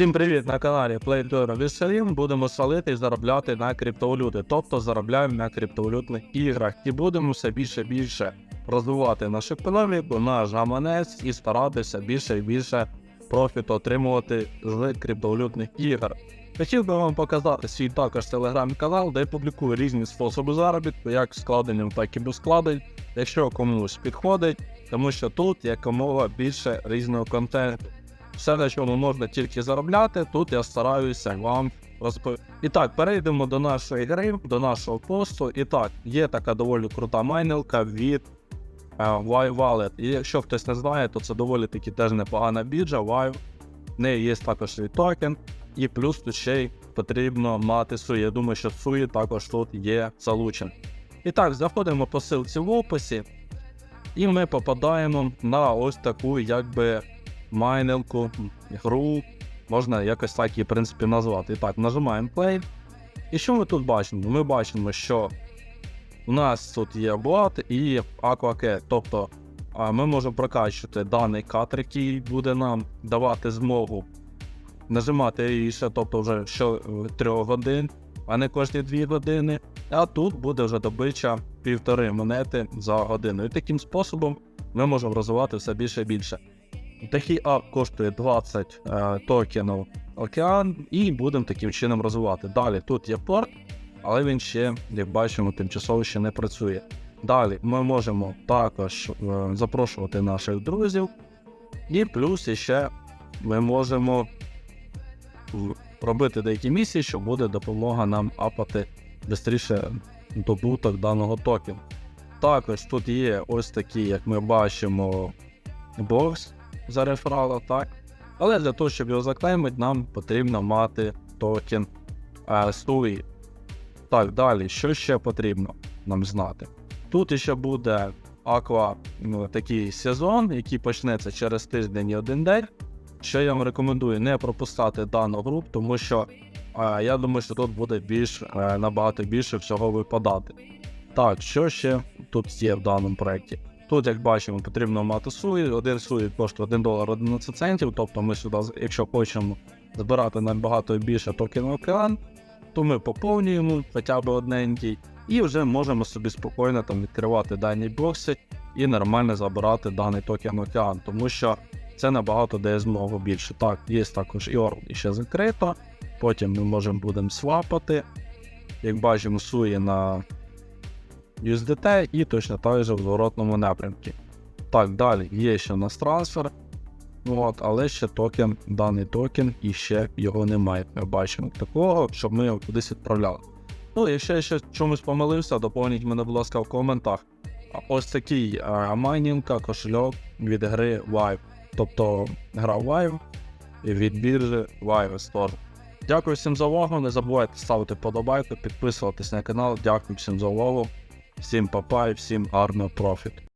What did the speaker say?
Всім привіт на каналі PlayDoro Веселін. Будемо салити і заробляти на криптовалюти, тобто заробляємо на криптовалютних іграх і будемо все більше і більше розвивати нашу економіку, наш гаманець і старатися більше і більше профіту отримувати з криптовалютних ігор. Хотів би вам показати свій також телеграм-канал, де я публікую різні способи заробітку, як складенням, так і без складень, якщо комусь підходить, тому що тут якомога більше різного контенту все, на чому можна тільки заробляти, тут я стараюся вам розповісти. І так, перейдемо до нашої гри, до нашого посту. І так, є така доволі крута майнилка від е, Y Wallet. І якщо хтось не знає, то це доволі таки теж непогана біржа, Y. В неї є також свій токен, і плюс тут ще й потрібно мати суї. Я думаю, що суї також тут є залучені. І так, заходимо по ссылці в описі, і ми попадаємо на ось таку, якби майнилку, гру, можна якось так її, в принципі, назвати. І так, нажимаємо Play. І що ми тут бачимо? Ми бачимо, що у нас тут є бот і AquaCat, тобто ми можемо прокачувати даний катер, який буде нам давати змогу нажимати ще, тобто вже що 3 годин, а не кожні 2 години. А тут буде вже добича півтори монети за годину. І таким способом ми можемо розвивати все більше і більше. Такий ап коштує 20 е, токенів океан, і будемо таким чином розвивати. Далі тут є порт, але він ще, як бачимо, тимчасово ще не працює. Далі ми можемо також е, запрошувати наших друзів, і плюс ще ми можемо робити деякі місії, що буде допомога нам апати швидше добуток даного токену. Також тут є ось такі, як ми бачимо, бокс за реферала, так. Але для того, щоб його заклеймити, нам потрібно мати токен е, SUI. Так, далі, що ще потрібно нам знати? Тут ще буде Aqua ну, такий сезон, який почнеться через тиждень і один день. Що я вам рекомендую не пропускати дану гру, тому що е, я думаю, що тут буде більш е, набагато більше всього випадати. Так, що ще тут є в даному проєкті? Тут, як бачимо, потрібно мати суї. Один суї коштує 1 долар 11 центів. Тобто ми сюди, якщо хочемо збирати набагато більше токенів океан, то ми поповнюємо хоча б одненький, і вже можемо собі спокійно там відкривати дані бокси і нормально забирати даний токен океан, тому що це набагато дає змогу більше. Так, є також і Орл і ще закрито. Потім ми можемо будемо свапати. Як бачимо, сує на USDT і точно так же в зворотному напрямку. Так, далі є ще у нас трансфер. От, але ще токен, даний токен, і ще його немає. Ми бачимо такого, щоб ми його кудись відправляли. Ну, якщо я ще чомусь помилився, доповніть мене, будь ласка, в коментах. Ось такий а, майнінка, кошельок від гри Vive. Тобто гра Vive від біржі Vive Store. Дякую всім за увагу. Не забувайте ставити подобайку, підписуватись на канал. Дякую всім за увагу. Всім папа і всім гарного профіту.